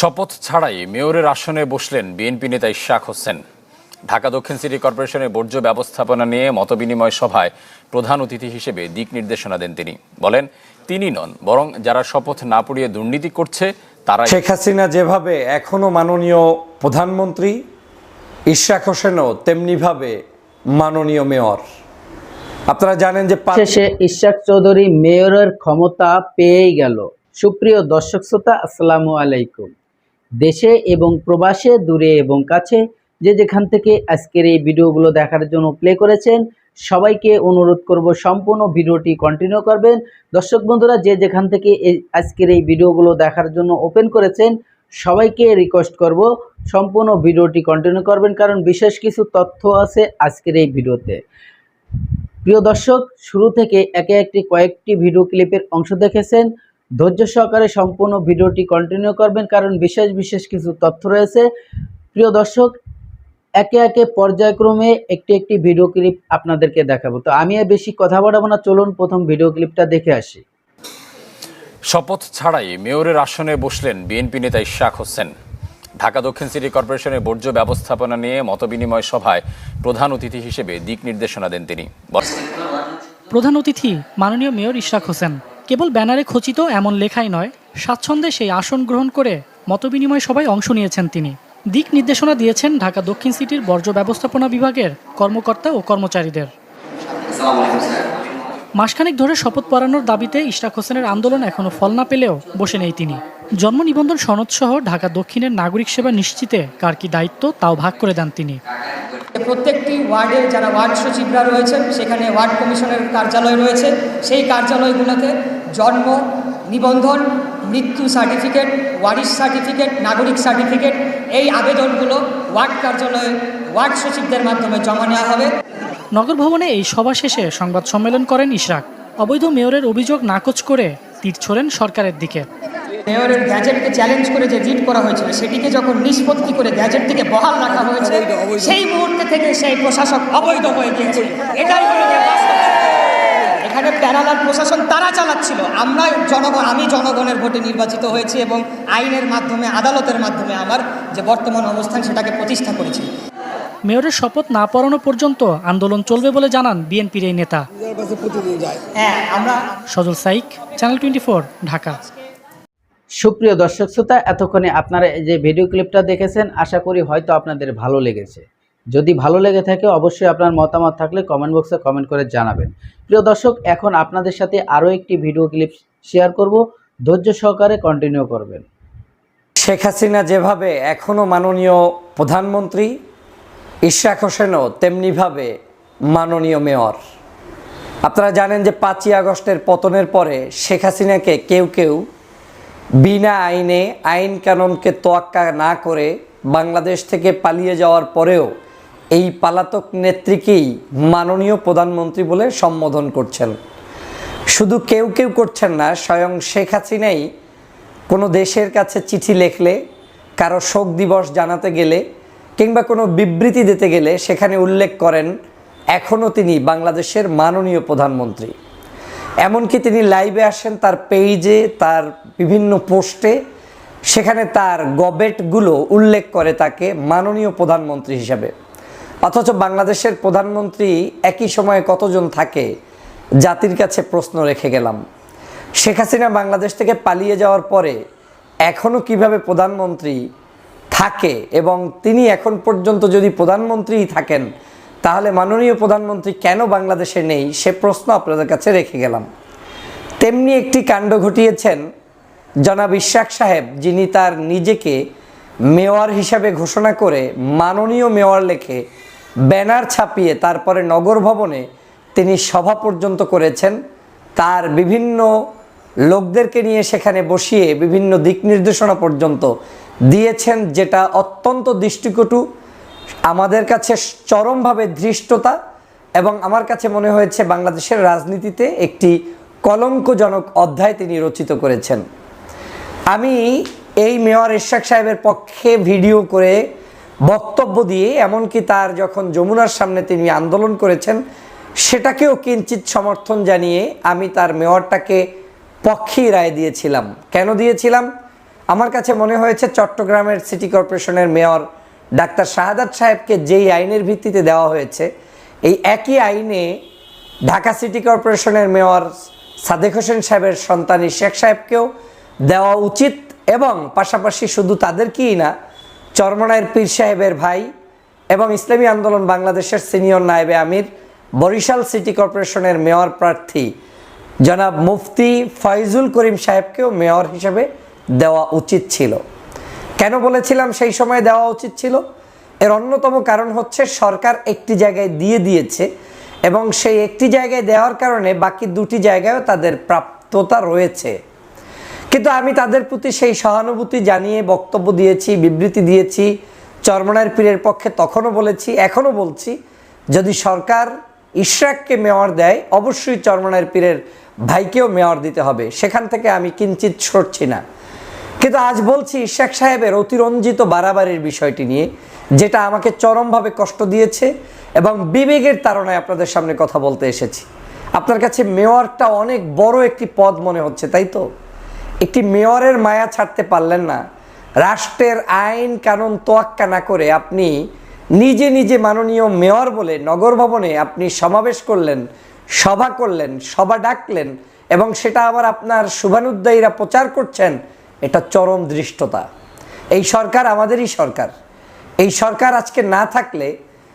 শপথ ছাড়াই মেয়রের আসনে বসলেন বিএনপি নেতা ইশাক হোসেন। ঢাকা দক্ষিণ সিটি কর্পোরেশনের বর্জ্য ব্যবস্থাপনা নিয়ে মতবিনিময় সভায় প্রধান অতিথি হিসেবে দিক নির্দেশনা দেন তিনি। বলেন তিনি নন বরং যারা শপথ না পড়িয়ে দুর্নীতি করছে তারা শেখ হাসিনা যেভাবে এখনও মাননীয় প্রধানমন্ত্রী ইশাক হোসেনও তেমনিভাবে মাননীয় মেয়র। আপনারা জানেন যে শেষে ইশাক চৌধুরী মেয়রের ক্ষমতা পেয়েই গেল। সুপ্রিয় দর্শক শ্রোতা আসসালামু আলাইকুম। দেশে এবং প্রবাসে, দূরে এবং কাছে যে যেখান থেকে আজকের এই ভিডিওগুলো দেখার জন্য প্লে করেছেন, সবাইকে অনুরোধ করব সম্পূর্ণ ভিডিওটি কন্টিনিউ করবেন। দর্শক বন্ধুরা, যে যেখান থেকে এই আজকের এই ভিডিওগুলো দেখার জন্য ওপেন করেছেন, সবাইকে রিকোয়েস্ট করব সম্পূর্ণ ভিডিওটি কন্টিনিউ করবেন, কারণ বিশেষ কিছু তথ্য আছে আজকের এই ভিডিওতে। প্রিয় দর্শক, শুরু থেকে একে একটি কয়েকটি ভিডিও ক্লিপের অংশ দেখেছেন। ধৈর্য সহকারে সম্পূর্ণ ভিডিওটি কন্টিনিউ করবেন কারণ বিশেষ বিশেষ কিছু তথ্য রয়েছে। প্রিয় দর্শক একে একে পর্যায়ক্রমে একটি একটি ভিডিও ক্লিপ আপনাদেরকে দেখাবো। তো আমি আর বেশি কথা বাড়াবো না চলুন প্রথম ভিডিও ক্লিপটা দেখে আসি। শপথ ছাড়াই মেয়রের আসনে বসলেন বিএনপি নেতা ইশাক হোসেন। ঢাকা দক্ষিণ সিটি কর্পোরেশনের বর্জ্য ব্যবস্থাপনা নিয়ে মতবিনিময় সভায় প্রধান অতিথি হিসেবে দিক নির্দেশনা দেন তিনি। প্রধান অতিথি মাননীয় মেয়র ইশরাক হোসেন। কেবল ব্যানারে খচিত এমন লেখাই নয়, স্বাচ্ছন্দ্যে সেই আসন গ্রহণ করে মতবিনিময় সভায় অংশ নিয়েছেন তিনি। দিক নির্দেশনা দিয়েছেন ঢাকা দক্ষিণ সিটির বর্জ্য ব্যবস্থাপনা বিভাগের কর্মকর্তা ও কর্মচারীদের। মাসখানেক ধরে শপথ পড়ানোর দাবিতে ইশরাক হোসেনের আন্দোলন এখনও ফল না পেলেও বসে নেই তিনি। জন্ম নিবন্ধন সনদসহ ঢাকা দক্ষিণের নাগরিক সেবা নিশ্চিতে কার কি দায়িত্ব তাও ভাগ করে দেন তিনি। প্রত্যেকটি ওয়ার্ডে যারা ওয়ার্ড সচিবরা রয়েছেন, সেখানে ওয়ার্ড কমিশনের কার্যালয় রয়েছে। সেই কার্যালয়গুলোতে জন্ম, নিবন্ধন, মৃত্যু সার্টিফিকেট, ওয়ারিশ সার্টিফিকেট, নাগরিক সার্টিফিকেট, এই আবেদনগুলো ওয়ার্ড কার্যালয়ে ওয়ার্ড সচিবদের মাধ্যমে জমা নেওয়া হবে। নগর ভবনে এই সভা শেষে সংবাদ সম্মেলন করেন ইশরাক। অবৈধ মেয়রের অভিযোগ নাকচ করে তীর ছোড়েন সরকারের দিকে। মেয়রের গ্যাজেটকে চ্যালেঞ্জ করে যে রিট করা হয়েছিল সেটিকে যখন নিষ্পত্তি করে গ্যাজেট থেকে বহাল রাখা হয়েছে সেই মুহূর্তে থেকে সেই প্রশাসক অবৈধ হয়ে গিয়েছে এটাই হলো। এখানে প্যারালাল প্রশাসন তারা চালাচ্ছিল। আমরা জনগণ আমি জনগণের ভোটে নির্বাচিত হয়েছি এবং আইনের মাধ্যমে আদালতের মাধ্যমে আমার যে বর্তমান অবস্থান সেটাকে প্রতিষ্ঠা করেছি। মেয়রের শপথ না পড়ানো পর্যন্ত আন্দোলন চলবে বলে জানান বিএনপির এই নেতা। হ্যাঁ আমরা Sajal psych channel twenty Dhaka. সুপ্রিয় দর্শক শ্রোতা, এতক্ষণে আপনারা যে ভিডিও ক্লিপটা দেখেছেন, আশা করি হয়তো আপনাদের ভালো লেগেছে। যদি ভালো লেগে থাকে, অবশ্যই আপনার মতামত থাকলে কমেন্ট বক্সে কমেন্ট করে জানাবেন। প্রিয় দর্শক, এখন আপনাদের সাথে আরও একটি ভিডিও ক্লিপ শেয়ার করব। ধৈর্য সহকারে কন্টিনিউ করবেন। শেখ হাসিনা যেভাবে এখনও মাননীয় প্রধানমন্ত্রী ইশাক হোসেনও তেমনিভাবে মাননীয় মেয়র। আপনারা জানেন যে পাঁচই আগস্টের পতনের পরে শেখ হাসিনাকে কেউ কেউ বিনা আইনে আইন কানুনকে তোয়াক্কা না করে বাংলাদেশ থেকে পালিয়ে যাওয়ার পরেও এই পালাতক নেত্রীকেই মাননীয় প্রধানমন্ত্রী বলে সম্বোধন করছেন। শুধু কেউ কেউ করছেন না, স্বয়ং শেখ হাসিনাই কোনো দেশের কাছে চিঠি লেখলে, কারও শোক দিবস জানাতে গেলে, কিংবা কোনো বিবৃতি দিতে গেলে সেখানে উল্লেখ করেন এখনও তিনি বাংলাদেশের মাননীয় প্রধানমন্ত্রী। এমনকি তিনি লাইভে আসেন তার পেজে তার বিভিন্ন পোস্টে সেখানে তার গবেটগুলো উল্লেখ করে তাকে মাননীয় প্রধানমন্ত্রী হিসাবে। অথচ বাংলাদেশের প্রধানমন্ত্রী একই সময়ে কতজন থাকে, জাতির কাছে প্রশ্ন রেখে গেলাম। শেখ হাসিনা বাংলাদেশ থেকে পালিয়ে যাওয়ার পরে এখনও কীভাবে প্রধানমন্ত্রী থাকে এবং তিনি এখন পর্যন্ত যদি প্রধানমন্ত্রীই থাকেন তাহলে মাননীয় প্রধানমন্ত্রী কেন বাংলাদেশে নেই? সে প্রশ্ন আপনাদের কাছে রেখে গেলাম। তেমনি একটি কাণ্ড ঘটিয়েছেন জনাব ইশাক সাহেব, যিনি তার নিজেকে মেয়র হিসাবে ঘোষণা করে মাননীয় মেয়র লেখে ব্যানার ছাপিয়ে তারপরে নগর ভবনে তিনি সভা পর্যন্ত করেছেন। তার বিভিন্ন লোকদেরকে নিয়ে সেখানে বসিয়ে বিভিন্ন দিক নির্দেশনা পর্যন্ত দিয়েছেন, যেটা অত্যন্ত দৃষ্টিকটু আমাদের কাছে চরমভাবে ধৃষ্টতা এবং আমার কাছে মনে হয়েছে বাংলাদেশের রাজনীতিতে একটি কলঙ্কজনক অধ্যায় তিনি রচিত করেছেন। আমি এই মেয়র ইশাক সাহেবের পক্ষে ভিডিও করে বক্তব্য দিয়ে, এমনকি তার যখন যমুনার সামনে তিনি আন্দোলন করেছেন, সেটাকেও কিঞ্চিত সমর্থন জানিয়ে আমি তার মেয়রটাকে পক্ষেই রায় দিয়েছিলাম। কেন দিয়েছিলাম? আমার কাছে মনে হয়েছে চট্টগ্রামের সিটি কর্পোরেশনের মেয়র ডাক্তার শাহাদাত সাহেবকে যেই আইনের ভিত্তিতে দেওয়া হয়েছে, এই একই আইনে ঢাকা সিটি কর্পোরেশনের মেয়র সাদেক হোসেন সাহেবের সন্তানী শেখ সাহেবকেও দেওয়া উচিত এবং পাশাপাশি শুধু তাদের তাদেরকেই না, চরমনায়ের পীর সাহেবের ভাই এবং ইসলামী আন্দোলন বাংলাদেশের সিনিয়র নায়েবে আমির, বরিশাল সিটি কর্পোরেশনের মেয়র প্রার্থী জনাব মুফতি ফয়জুল করিম সাহেবকেও মেয়র হিসেবে দেওয়া উচিত ছিল। কেন বলেছিলাম সেই সময় দেওয়া উচিত ছিল? এর অন্যতম কারণ হচ্ছে সরকার একটি জায়গায় দিয়ে দিয়েছে এবং সেই একটি জায়গায় দেওয়ার কারণে বাকি দুটি জায়গায়ও তাদের প্রাপ্ততা রয়েছে। কিন্তু আমি তাদের প্রতি সেই সহানুভূতি জানিয়ে বক্তব্য দিয়েছি, বিবৃতি দিয়েছি, চরমনায়ের পীরের পক্ষে তখনও বলেছি, এখনও বলছি, যদি সরকার ইশরাককে মেয়র দেয়, অবশ্যই চরমনায়ের পীরের ভাইকেও মেয়র দিতে হবে। সেখান থেকে আমি কিঞ্চিত সরছি না। কিন্তু আজ বলছি শেখ সাহেবের অতিরঞ্জিত বাড়াবাড়ির বিষয়টি নিয়ে, যেটা আমাকে চরমভাবে কষ্ট দিয়েছে এবং বিবেকের তাড়নায় আপনাদের সামনে কথা বলতে এসেছি। আপনার কাছে মেয়রটা অনেক বড় একটি পদ মনে হচ্ছে, তাই তো? একটি মেয়রের মায়া ছাড়তে পারলেন না। রাষ্ট্রের আইন কানুন তোয়াক্কা না করে আপনি নিজে নিজে মাননীয় মেয়র বলে নগর ভবনে আপনি সমাবেশ করলেন, সভা করলেন, সভা ডাকলেন এবং সেটা আবার আপনার শুভানুদ্দায়ীরা প্রচার করছেন এটা চরম দৃষ্টতা। এই সরকার আমাদেরই সরকার। এই সরকার আজকে না থাকলে,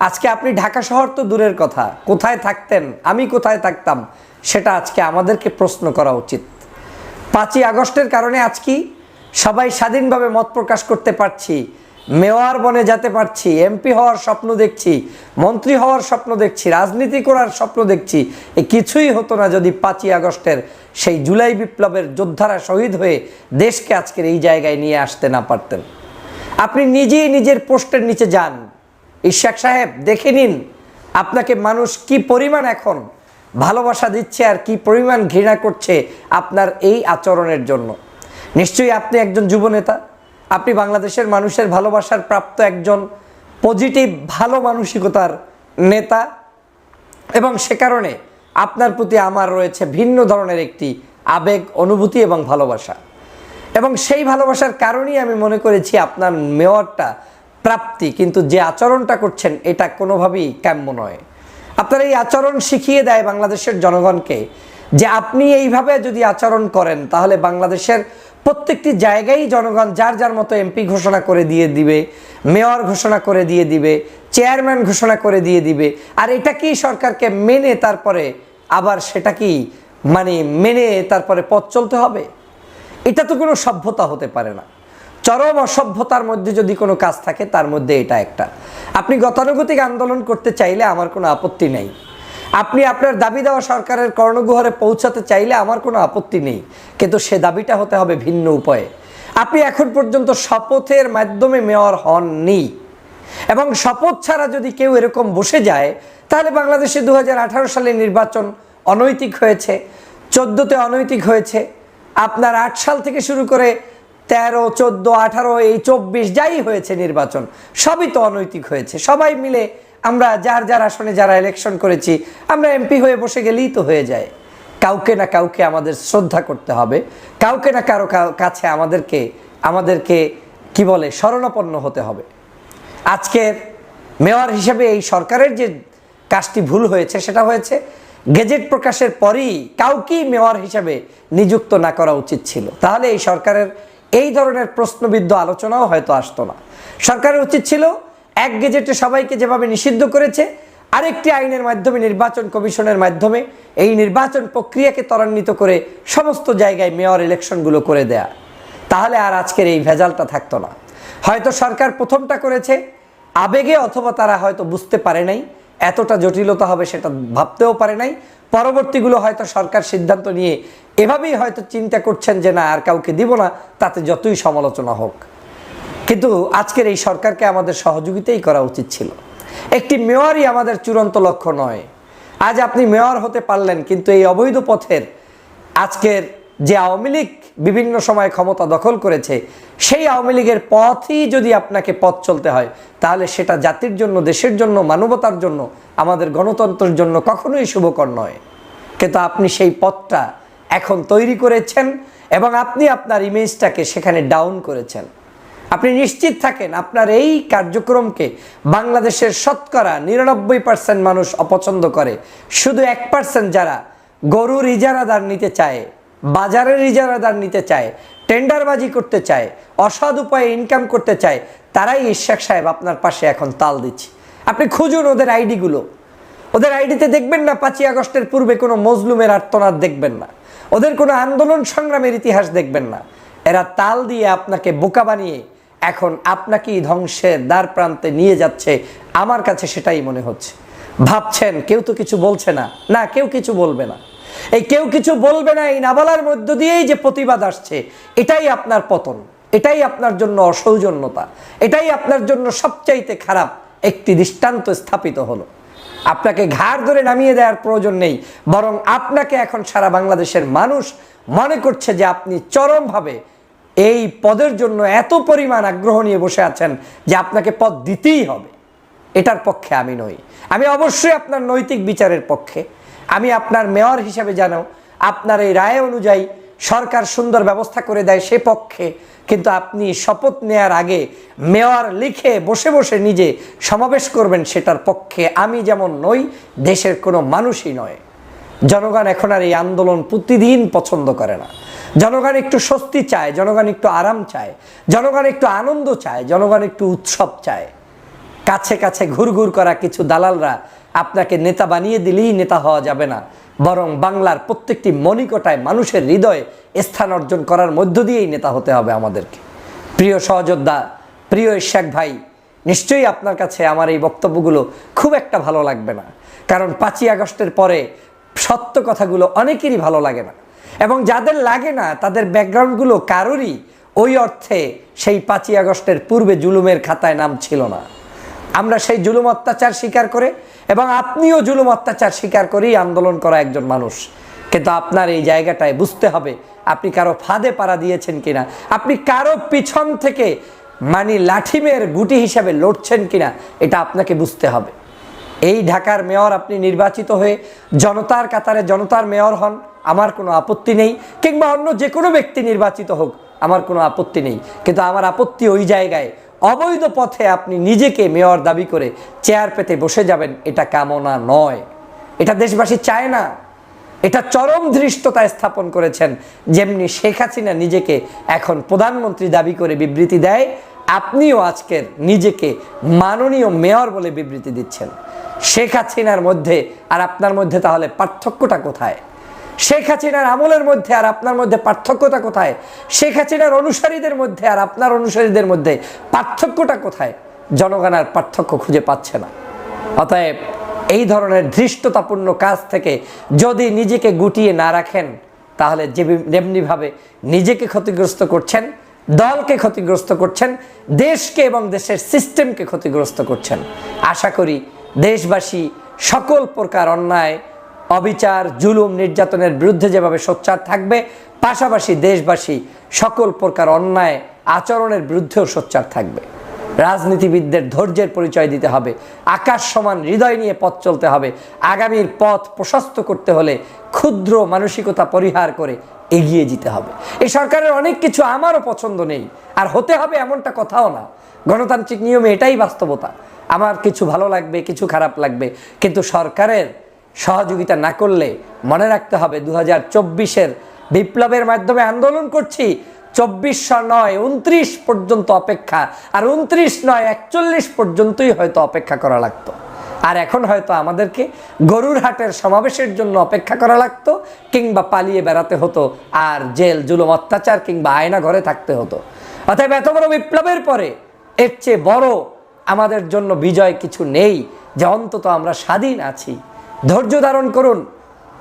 আজকে আপনি ঢাকা শহর তো দূরের কথা, কোথায় থাকতেন, আমি কোথায় থাকতাম, সেটা আজকে আমাদেরকে প্রশ্ন করা উচিত। পাঁচই আগস্টের কারণে আজকে সবাই স্বাধীনভাবে মত প্রকাশ করতে পারছি মেয়র বনে যেতে পারছি, এমপি হওয়ার স্বপ্ন দেখছি, মন্ত্রী হওয়ার স্বপ্ন দেখছি, রাজনীতি করার স্বপ্ন দেখছি, এ কিছুই হতো না যদি পাঁচই আগস্টের সেই জুলাই বিপ্লবের যোদ্ধারা শহীদ হয়ে দেশকে আজকের এই জায়গায় নিয়ে আসতে না পারতেন। আপনি নিজেই নিজের পোস্টের নিচে যান। ইশাক সাহেব, দেখে নিন আপনাকে মানুষ কি পরিমাণ এখন ভালোবাসা দিচ্ছে আর কি পরিমাণ ঘৃণা করছে আপনার এই আচরণের জন্য। নিশ্চয়ই আপনি একজন যুবনেতা আপনি বাংলাদেশের মানুষের ভালোবাসার প্রাপ্ত একজন পজিটিভ ভালো মানসিকতার নেতা। এবং সে কারণে আপনার প্রতি আমার রয়েছে ভিন্ন ধরনের একটি আবেগ, অনুভূতি এবং ভালোবাসা। এবং সেই ভালোবাসার কারণেই আমি মনে করেছি আপনার মেয়রটা প্রাপ্তি, কিন্তু যে আচরণটা করছেন এটা কোনোভাবেই কাম্য নয়। আপনার এই আচরণ শিখিয়ে দেয় বাংলাদেশের জনগণকে যে আপনি এইভাবে যদি আচরণ করেন, তাহলে বাংলাদেশের প্রত্যেকটি জায়গায় জনগণ যার যার মতো এমপি ঘোষণা করে দিয়ে দিবে, মেয়র ঘোষণা করে দিয়ে দিবে, চেয়ারম্যান ঘোষণা করে দিয়ে দিবে। আর এটা কি সরকারকে মেনে তারপরে আবার সেটা কি মানে মেনে তারপরে পথ চলতে হবে? এটা তো কোনো সভ্যতা হতে পারে না। চরম অসভ্যতার মধ্যে যদি কোনো কাজ থাকে, তার মধ্যে এটা একটা। আপনি গতানুগতিক আন্দোলন করতে চাইলে আমার কোনো আপত্তি নেই। আপনি আপনার দাবি দেওয়া সরকারের কর্ণগুহরে পৌঁছাতে চাইলে আমার কোনো আপত্তি নেই, কিন্তু সে দাবিটা হতে হবে ভিন্ন উপায়ে। আপনি এখন পর্যন্ত শপথের মাধ্যমে মেয়র হননি, এবং শপথ ছাড়া যদি কেউ এরকম বসে যায়, তাহলে বাংলাদেশে দু হাজার আঠারো সালে নির্বাচন অনৈতিক হয়েছে, চোদ্দোতে অনৈতিক হয়েছে, আপনার আট সাল থেকে শুরু করে তেরো, চোদ্দ, আঠারো, এই চব্বিশ যাই হয়েছে নির্বাচন, সবই তো অনৈতিক হয়েছে, সবাই মিলে আমরা যার যার আসনে যারা ইলেকশন করেছি, আমরা এমপি হয়ে বসে গেলেই তো হয়ে যায়। কাউকে না কাউকে আমাদের শ্রদ্ধা করতে হবে, কাউকে না কারও কাছে আমাদেরকে আমাদেরকে কি বলে, শরণাপন্ন হতে হবে। আজকের মেয়র হিসেবে এই সরকারের যে কাজটি ভুল হয়েছে, সেটা হয়েছে গেজেট প্রকাশের পরই কাউকেই মেয়র হিসেবে নিযুক্ত না করা উচিত ছিল। তাহলে এই সরকারের এই ধরনের প্রশ্নবিদ্ধ আলোচনাও হয়তো আসতো না। সরকারের উচিত ছিল এক গেজেটে সবাইকে যেভাবে নিষিদ্ধ করেছে, আরেকটি আইনের মাধ্যমে, নির্বাচন কমিশনের মাধ্যমে এই নির্বাচন প্রক্রিয়াকে ত্বরান্বিত করে সমস্ত জায়গায় মেয়র ইলেকশনগুলো করে দেয়া। তাহলে আর আজকের এই ভেজালটা থাকতো না। হয়তো সরকার প্রথমটা করেছে, আবেগে অথবা তারা হয়তো বুঝতে পারে নাই, এতটা জটিলতা হবে সেটা ভাবতেও পারে নাই। পরবর্তীগুলো হয়তো সরকার সিদ্ধান্ত নিয়ে এভাবেই হয়তো চিন্তা করছেন যে না, আর কাউকে দিব না, তাতে যতই সমালোচনা হোক। কিন্তু আজকের এই সরকারকে আমাদের সহযোগিতাই করা উচিত ছিল। একটি মেয়রই আমাদের চূড়ান্ত লক্ষ্য নয়। আজ আপনি মেয়র হতে পারলেন, কিন্তু এই অবৈধ পথের আজকের যে আওয়ামী লীগ বিভিন্ন সময় ক্ষমতা দখল করেছে, সেই আওয়ামী লীগের পথই যদি আপনাকে পথ চলতে হয়, তাহলে সেটা জাতির জন্য, দেশের জন্য, মানবতার জন্য, আমাদের গণতন্ত্রের জন্য কখনোই শুভকর নয়। কিন্তু আপনি সেই পথটা এখন তৈরি করেছেন এবং আপনি আপনার ইমেজটাকে সেখানে ডাউন করেছেন। আপনি নিশ্চিত থাকেন আপনার এই কার্যক্রমকে বাংলাদেশের শতকরা নিরানব্বই পার্সেন্ট মানুষ অপছন্দ করে। শুধু এক পার্সেন্ট যারা গরুর ইজারাদার নিতে চায়, বাজারের ইজারাদার নিতে চায়, টেন্ডারবাজি করতে চায়, অসৎ উপায়ে ইনকাম করতে চায়, তারাই ইশাক সাহেব আপনার পাশে এখন তাল দিচ্ছে। আপনি খুঁজুন ওদের আইডিগুলো। ওদের আইডিতে দেখবেন না পাঁচই আগস্টের পূর্বে কোনো মজলুমের আর্তনাদ দেখবেন না। ওদের কোনো আন্দোলন সংগ্রামের ইতিহাস দেখবেন না। এরা তাল দিয়ে আপনাকে বোকা বানিয়ে এখন আপনাকেই ধ্বংসের দ্বার প্রান্তে নিয়ে যাচ্ছে, আমার কাছে সেটাই মনে হচ্ছে। ভাবছেন, কেউ তো কিছু বলছে না। না, কেউ কিছু বলবে না। এই কেউ কিছু বলবে না, এই নাবালার মধ্য দিয়েই যে প্রতিবাদ আসছে, এটাই আপনার পতন। এটাই আপনার জন্য অসৌজন্যতা। এটাই আপনার জন্য সবচাইতে খারাপ একটি দৃষ্টান্ত স্থাপিত হলো। আপনাকে ঘাড় ধরে নামিয়ে দেওয়ার প্রয়োজন নেই, বরং আপনাকে এখন সারা বাংলাদেশের মানুষ মনে করছে যে আপনি চরমভাবে এই পদের জন্য এত পরিমাণ আগ্রহ নিয়ে বসে আছেন যে আপনাকে পদ দিতেই হবে। এটার পক্ষে আমি নই। আমি অবশ্যই আপনার নৈতিক বিচারের পক্ষে। আমি আপনার মেয়র হিসেবে জানো আপনার এই রায় অনুযায়ী সরকার সুন্দর ব্যবস্থা করে দেয় সে পক্ষে, কিন্তু আপনি শপথ নেয়ার আগে মেয়র লিখে বসে বসে নিজে সমাবেশ করবেন সেটার পক্ষে আমি যেমন নই, দেশের কোনো মানুষই নয়। জনগণ এখন আর এই আন্দোলন প্রতিদিন পছন্দ করে না। জনগণ একটু স্বস্তি চায়, জনগণ একটু আরাম চায়, জনগণ একটু আনন্দ চায়, জনগণ একটু উৎসব চায়। কাছে কাছে ঘুরঘুর করা কিছু দালালরা আপনাকে নেতা বানিয়ে দিলেই নেতা হওয়া যাবে না। বরং বাংলার প্রত্যেকটি মনিকটায় মানুষের হৃদয়ে স্থান অর্জন করার মধ্য দিয়েই নেতা হতে হবে আমাদেরকে। প্রিয় সহযোদ্ধা, প্রিয় ইশাক ভাই, নিশ্চয়ই আপনার কাছে আমার এই বক্তব্যগুলো খুব একটা ভালো লাগবে না। কারণ পাঁচই আগস্টের পরে সত্য কথাগুলো অনেকেরই ভালো লাগে না। এবং যাদের লাগে না, তাদের ব্যাকগ্রাউন্ডগুলো কারোরই ওই অর্থে সেই পাঁচই আগস্টের পূর্বে জুলুমের খাতায় নাম ছিল না। আমরা সেই জুলুম অত্যাচার স্বীকার করে এবং আপনিও জুলুম অত্যাচার স্বীকার করেই আন্দোলন করা একজন মানুষ। কিন্তু আপনার এই জায়গাটায় বুঝতে হবে, আপনি কারও ফাঁদে পাড়া দিয়েছেন কিনা, আপনি কারও পিছন থেকে মানে লাঠিমের গুটি হিসাবে লড়ছেন কিনা, এটা আপনাকে বুঝতে হবে। এই ঢাকার মেয়র আপনি নির্বাচিত হয়ে জনতার কাতারে জনতার মেয়র হন, আমার কোনো আপত্তি নেই। কিংবা অন্য যে কোনো ব্যক্তি নির্বাচিত হোক, আমার কোনো আপত্তি নেই। কিন্তু আমার আপত্তি ওই জায়গায়, অবৈধ পথে আপনি নিজেকে মেয়র দাবি করে চেয়ার পেতে বসে যাবেন, এটা কামনা নয়। এটা দেশবাসী চায় না। এটা চরম ধৃষ্টতায় স্থাপন করেছেন, যেমনি শেখ হাসিনা নিজেকে এখন প্রধানমন্ত্রী দাবি করে বিবৃতি দেয়, আপনিও আজকের নিজেকে মাননীয় মেয়র বলে বিবৃতি দিচ্ছেন। শেখ হাসিনার মধ্যে আর আপনার মধ্যে তাহলে পার্থক্যটা কোথায়? শেখ হাসিনার আমলের মধ্যে আর আপনার মধ্যে পার্থক্যটা কোথায়? শেখ হাসিনার অনুসারীদের মধ্যে আর আপনার অনুসারীদের মধ্যে পার্থক্যটা কোথায়? জনগণ আর পার্থক্য খুঁজে পাচ্ছে না। অতএব এই ধরনের ধৃষ্টতাপূর্ণ কাজ থেকে যদি নিজেকে গুটিয়ে না রাখেন, তাহলে যে যেমনিভাবে নিজেকে ক্ষতিগ্রস্ত করছেন, দলকে ক্ষতিগ্রস্ত করছেন, দেশকে এবং দেশের সিস্টেমকে ক্ষতিগ্রস্ত করছেন। আশা করি দেশবাসী সকল প্রকার অন্যায়, অবিচার, জুলুম, নির্যাতনের বিরুদ্ধে যেভাবে সোচ্চার থাকবে, পাশাপাশি দেশবাসী সকল প্রকার অন্যায় আচরণের বিরুদ্ধেও সোচ্চার থাকবে। রাজনীতিবিদদের ধৈর্যের পরিচয় দিতে হবে, আকাশ সমান হৃদয় নিয়ে পথ চলতে হবে, আগামীর পথ প্রশস্ত করতে হলে ক্ষুদ্র মানসিকতা পরিহার করে এগিয়ে যেতে হবে। এই সরকারের অনেক কিছু আমারও পছন্দ নেই, আর হতে হবে এমনটা কথাও না। গণতান্ত্রিক নিয়মে এটাই বাস্তবতা। আমার কিছু ভালো লাগবে, কিছু খারাপ লাগবে। কিন্তু সরকারের সহযোগিতা না করলে মনে রাখতে হবে দু হাজার বিপ্লবের মাধ্যমে আন্দোলন করছি, চব্বিশশো নয়, উনত্রিশ পর্যন্ত অপেক্ষা। আর উনত্রিশ নয়, একচল্লিশ পর্যন্তই হয়তো অপেক্ষা করা লাগতো। আর এখন হয়তো আমাদেরকে গরুর হাটের সমাবেশের জন্য অপেক্ষা করা লাগতো, কিংবা পালিয়ে বেড়াতে হতো, আর জেল, জুলুম, অত্যাচার, কিংবা আয়না ঘরে থাকতে হতো। অতএব এত বড় বিপ্লবের পরে এর চেয়ে বড় আমাদের জন্য বিজয় কিছু নেই, যে অন্তত আমরা স্বাধীন আছি। ধৈর্য ধারণ করুন,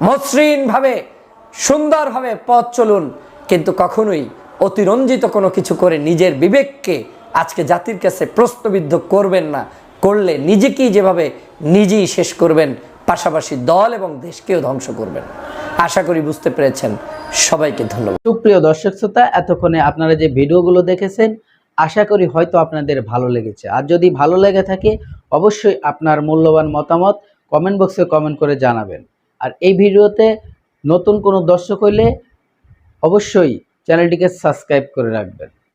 মসৃণভাবে, সুন্দরভাবে পথ চলুন, কিন্তু কখনোই অতিরঞ্জিত কোনো কিছু করে নিজের বিবেককে আজকে জাতির কাছে প্রশ্নবিদ্ধ করবেন না। করলে নিজেকেই যেভাবে নিজেই শেষ করবেন, পাশাপাশি দল এবং দেশকেও ধ্বংস করবেন। আশা করি বুঝতে পেরেছেন। সবাইকে ধন্যবাদ। সুপ্রিয় দর্শক শ্রোতা, এতক্ষণে আপনারা যে ভিডিওগুলো দেখেছেন আশা করি হয়তো আপনাদের ভালো লেগেছে। আর যদি ভালো লেগে থাকে, অবশ্যই আপনার মূল্যবান মতামত কমেন্ট বক্সে কমেন্ট করে জানাবেন। আর এই ভিডিওতে নতুন কোনো দর্শক হইলে অবশ্যই চ্যানেলটিকে সাবস্ক্রাইব করে রাখবেন।